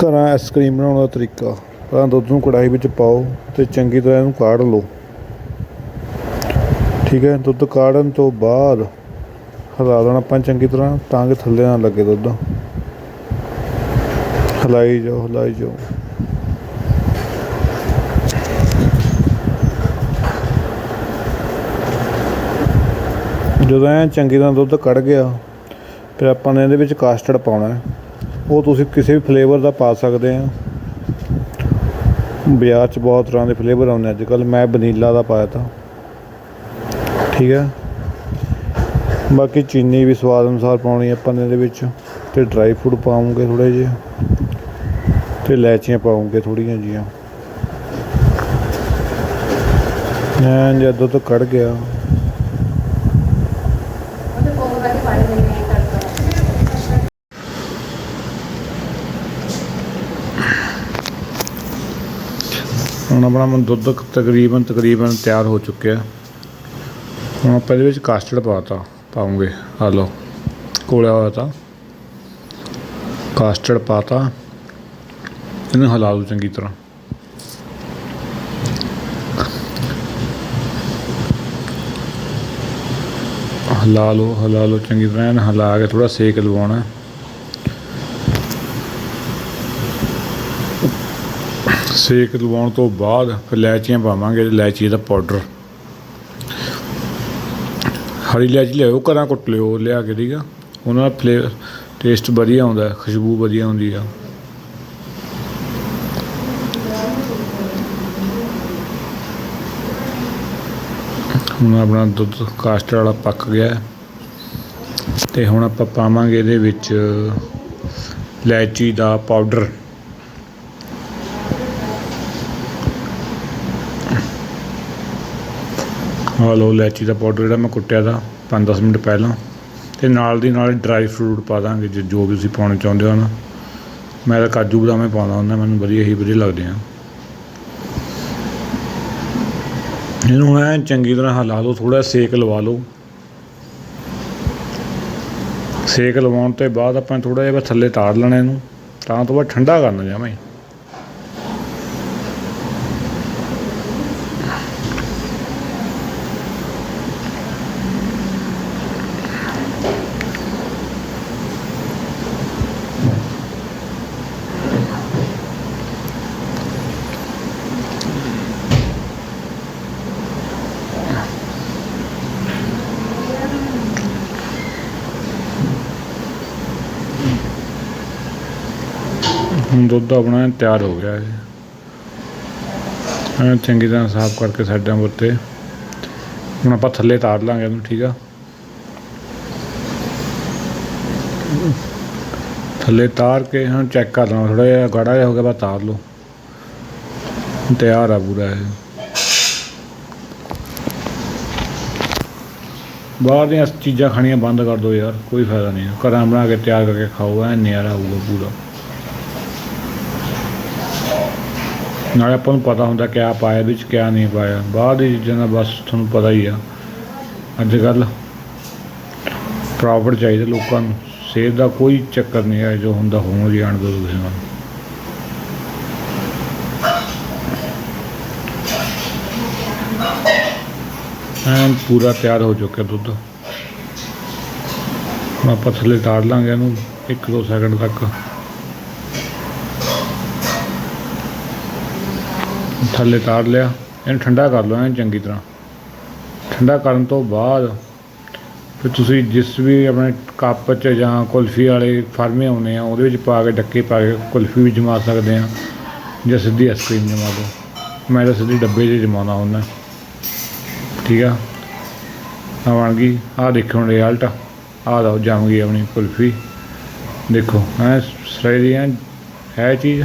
ਘਰਾਂ ਆਈਸਕ੍ਰੀਮ ਬਣਾਉਣ ਦਾ ਤਰੀਕਾ। ਪਹਿਲਾਂ ਦੁੱਧ ਨੂੰ ਕੜਾਹੀ ਵਿੱਚ ਪਾਓ ਤੇ ਚੰਗੀ ਤਰ੍ਹਾਂ ਇਹਨੂੰ ਕਾੜ ਲਓ। ਠੀਕ ਹੈ? ਦੁੱਧ ਕਾੜਨ ਤੋਂ ਬਾਅਦ ਹਿਲਾ ਦੇਣਾ ਆਪਾਂ ਚੰਗੀ ਤਰ੍ਹਾਂ ਤਾਂ ਕਿ ਥੱਲੇ ਨਾ ਲੱਗੇ ਦੁੱਧ। ਹਿਲਾਈ ਜਾਓ ਹਿਲਾਈ ਜਾਓ। ਜਦੋਂ ਇਹ ਚੰਗੀ ਤਰ੍ਹਾਂ ਦੁੱਧ ਕੱਢ ਗਿਆ, ਫਿਰ ਆਪਾਂ ਨੇ ਇਹਦੇ ਵਿੱਚ ਕਾਸਟਰਡ ਪਾਉਣਾ ਹੈ। ਉਹ ਤੁਸੀਂ ਕਿਸੇ ਵੀ ਫਲੇਵਰ ਦਾ ਪਾ ਸਕਦੇ ਆ। ਬਾਜ਼ਾਰ 'ਚ ਬਹੁਤ ਤਰ੍ਹਾਂ ਦੇ ਫਲੇਵਰ ਆਉਂਦੇ ਅੱਜ ਕੱਲ ਮੈਂ ਵਨੀਲਾ ਦਾ ਪਾਇਆ ਤਾ। ਠੀਕ ਹੈ ਬਾਕੀ ਚੀਨੀ ਵੀ ਸਵਾਦ ਅਨੁਸਾਰ ਪਾਉਣੀ ਆਪਾਂ ਨੇ ਇਹਦੇ ਵਿੱਚ। ਤੇ ਡਰਾਈ ਫਰੂਟ ਪਾਉਂਗੇ ਥੋੜੇ ਜਿਹੇ। ਤੇ ਇਲਾਇਚੀਆਂ ਪਾਉਂਗੇ ਥੋੜੀਆਂ ਜੀਆਂ ਐਂ ਜਦ ਦੁੱਧ ਕੱਢ ਗਿਆ ਉਹਦੇ ਕੋਲ ਕਰਕੇ ਪਾਣੀ ਦੇ ਕੇ ਤੜਕਾ ਹੁਣ ਆਪਣਾ ਮਨ ਦੁੱਧ ਤਕਰੀਬਨ ਤਕਰੀਬਨ ਤਿਆਰ ਹੋ ਚੁੱਕਿਆ। ਹੁਣ ਆਪਾਂ ਇਹਦੇ ਵਿੱਚ ਕਾਸਟਰਡ ਪਾਤਾ ਪਾਉਂਗੇ। ਆ ਲਓ, ਕੋਲਿਆ ਹੋਇਆ ਤਾਂ। ਕਾਸਟਰਡ ਪਾਤਾ ਇਹਨੂੰ ਹਿਲਾ ਲਓ ਚੰਗੀ ਤਰ੍ਹਾਂ। ਹਿਲਾ ਲਓ ਹਿਲਾ ਲਓ ਚੰਗੀ ਤਰ੍ਹਾਂ। ਇਹਨੂੰ ਹਿਲਾ ਕੇ ਥੋੜਾ ਸੇਕ ਲਵਾਉਣਾ। ਸੇਕ ਲਵਾਉਣ ਤੋਂ ਬਾਅਦ ਫਿਰ ਇਲਾਇਚੀਆਂ ਪਾਵਾਂਗੇ, ਇਲਾਇਚੀ ਦਾ ਪਾਊਡਰ ਹਰੀ ਇਲਾਇਚੀ ਲਿਆਓ, ਘਰਾਂ ਕੁੱਟ ਲਿਓ, ਲਿਆ ਕੇ ਠੀਕ ਆ। ਉਹਨਾਂ ਦਾ ਫਲੇਵਰ ਟੇਸਟ ਵਧੀਆ ਆਉਂਦਾ ਖੁਸ਼ਬੂ ਵਧੀਆ ਆਉਂਦੀ ਆ। ਹੁਣ ਆਪਣਾ ਦੁੱਧ ਕਾਸਟਰ ਵਾਲਾ ਪੱਕ ਗਿਆ ਹੈ। ਤੇ ਹੁਣ ਆਪਾਂ ਪਾਵਾਂਗੇ ਇਹਦੇ ਵਿੱਚ ਇਲਾਇਚੀ ਦਾ ਪਾਊਡਰ ਆਹ ਲਓ ਇਲਾਇਚੀ ਦਾ ਪਾਊਡਰ ਜਿਹੜਾ ਮੈਂ ਕੁੱਟਿਆ ਦਾ 5-10 ਮਿੰਟ ਪਹਿਲਾਂ। ਤੇ ਨਾਲ ਦੀ ਨਾਲ ਡਰਾਈ ਫਰੂਟ ਪਾ ਦਾਂਗੇ, ਜੇ ਜੋ ਵੀ ਤੁਸੀਂ ਪਾਉਣਾ ਚਾਹੁੰਦੇ ਹੋ ਨਾ। ਮੈਂ ਤਾਂ ਕਾਜੂ ਬਦਾਮੇ ਹੀ ਪਾਉਂਦਾ ਹੁੰਦਾ, ਮੈਨੂੰ ਵਧੀਆ ਹੀ ਵਧੀਆ ਲੱਗਦੇ ਆ। ਇਹਨੂੰ ਐ ਚੰਗੀ ਤਰ੍ਹਾਂ ਹਿਲਾ ਲਓ ਥੋੜਾ ਸੇਕ ਲਵਾ ਲਓ। ਸੇਕ ਲਵਾਉਣ ਤੋਂ ਬਾਅਦ ਆਪਾਂ ਥੋੜਾ ਜਿਹਾ ਬਸ ਥੱਲੇ ਤਾੜ ਲੈਣਾ ਇਹਨੂੰ, ਤਾਂ ਤੋਂ ਬਾਅਦ ਠੰਡਾ ਕਰਨਾ ਜਾਵਾਂ ਹੁਣ ਦੁੱਧ ਆਪਣਾ ਤਿਆਰ ਹੋ ਗਿਆ ਹੈ ਐਂ ਚੰਗੀ ਤਰ੍ਹਾਂ ਸਾਫ਼ ਕਰਕੇ ਸਾਈਡਾਂ ਉੱਤੇ। ਹੁਣ ਆਪਾਂ ਥੱਲੇ ਤਾਰ ਲਾਂਗੇ ਇਹਨੂੰ, ਠੀਕ ਆ? ਥੱਲੇ ਤਾਰ ਕੇ ਹੁਣ ਚੈੱਕ ਕਰ ਲਵਾਂ ਥੋੜਾ ਜਿਹਾ ਗਾੜਾ ਜਿਹਾ ਹੋ ਗਿਆ ਬਾ ਤਾਰ ਲਓ। ਤਿਆਰ ਆ ਪੂਰਾ ਇਹ। ਬਾਹਰ ਦੀਆਂ ਚੀਜ਼ਾਂ ਖਾਣੀਆਂ ਬੰਦ ਕਰ ਦਿਓ ਯਾਰ, ਕੋਈ ਫਾਇਦਾ ਨਹੀਂ। ਘਰਾਂ ਬਣਾ ਕੇ ਤਿਆਰ ਕਰਕੇ ਖਾਓ, ਐ ਨਿਆਰਾ ਹੋਊਗਾ ਪੂਰਾ। ਨਾਲੇ ਆਪਾਂ ਨੂੰ ਪਤਾ ਹੁੰਦਾ ਕਿਆ ਪਾਇਆ ਵਿੱਚ ਕਿਆ ਨਹੀਂ ਪਾਇਆ। ਬਾਹਰ ਦੀ ਚੀਜ਼ਾਂ ਦਾ ਬਸ ਤੁਹਾਨੂੰ ਪਤਾ ਹੀ ਆ। ਅੱਜ ਕੱਲ ਪ੍ਰੋਫਿਟ ਚਾਹੀਦਾ ਲੋਕਾਂ ਨੂੰ। ਸਿਹਤ ਦਾ ਕੋਈ ਚੱਕਰ ਨਹੀਂ ਹੈ ਜੋ ਹੁੰਦਾ ਹੋਣ ਜਾਣ ਦੋ ਕਿਸੇ ਨਾਲ। ਐਨ ਪੂਰਾ ਤਿਆਰ ਹੋ ਚੁੱਕਿਆ ਦੁੱਧ। ਹੁਣ ਆਪਾਂ ਥੱਲੇ ਤਾੜ ਲਾਂਗੇ ਇਹਨੂੰ 1-2 ਸੈਕਿੰਡ ਤੱਕ। ਥੱਲੇ ਤਾਰ ਲਿਆ, ਇਹਨੂੰ ਠੰਡਾ ਕਰ ਲਓ ਐਨ ਚੰਗੀ ਤਰ੍ਹਾਂ। ਠੰਡਾ ਕਰਨ ਤੋਂ ਬਾਅਦ ਫਿਰ ਤੁਸੀਂ ਜਿਸ ਵੀ ਆਪਣੇ ਕੱਪ 'ਚ ਜਾਂ ਕੁਲਫੀ ਵਾਲੇ ਫਰਮੇ ਆਉਂਦੇ ਆ, ਉਹਦੇ ਵਿੱਚ ਪਾ ਕੇ ਡੱਕੇ ਪਾ ਕੇ ਕੁਲਫੀ ਵੀ ਜਮਾ ਸਕਦੇ ਆ, ਜਾਂ ਸਿੱਧੀ ਆਈਸਕ੍ਰੀਮ ਜਮਾ ਦਿਓ ਮੈਂ ਤਾਂ ਸਿੱਧੀ ਡੱਬੇ 'ਚ ਜਮਾਉਣਾ ਹੁੰਦਾ। ਠੀਕ ਆ? ਆ ਬਣ ਗਈ। ਆ ਦੇਖੋ ਹੁਣ ਰਿਜ਼ਲਟ ਆ ਲਓ ਜੰਮ ਗਈ ਆਪਣੀ ਕੁਲਫੀ। ਦੇਖੋ, ਐ ਸਰੇ ਦੀ ਹੈ ਚੀਜ਼?